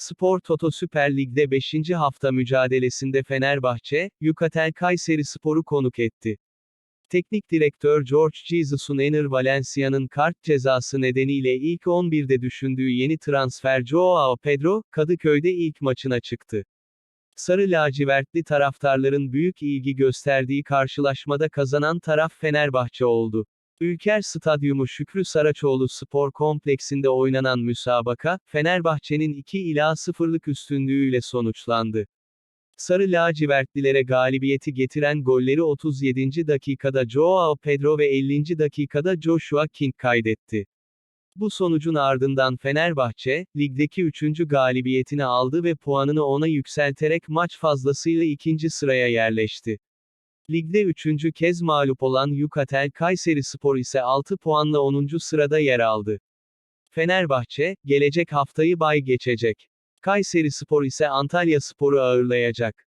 Spor Toto Süper Lig'de 5. hafta mücadelesinde Fenerbahçe, Yukatel Kayseri Spor'u konuk etti. Teknik direktör George Jesus'un Ener Valencia'nın kart cezası nedeniyle ilk 11'de düşündüğü yeni transfer Joao Pedro, Kadıköy'de ilk maçına çıktı. Sarı lacivertli taraftarların büyük ilgi gösterdiği karşılaşmada kazanan taraf Fenerbahçe oldu. Ülker Stadyumu Şükrü Saraçoğlu Spor Kompleksinde oynanan müsabaka, Fenerbahçe'nin 2 ila 0'lık üstünlüğüyle sonuçlandı. Sarı lacivertlilere galibiyeti getiren golleri 37. dakikada Joao Pedro ve 50. dakikada Joshua King kaydetti. Bu sonucun ardından Fenerbahçe, ligdeki 3. galibiyetini aldı ve puanını ona yükselterek maç fazlasıyla ikinci sıraya yerleşti. Ligde üçüncü kez mağlup olan Yukatel Kayseri Spor ise 6 puanla 10. sırada yer aldı. Fenerbahçe, gelecek haftayı bay geçecek. Kayseri Spor ise Antalya Spor'u ağırlayacak.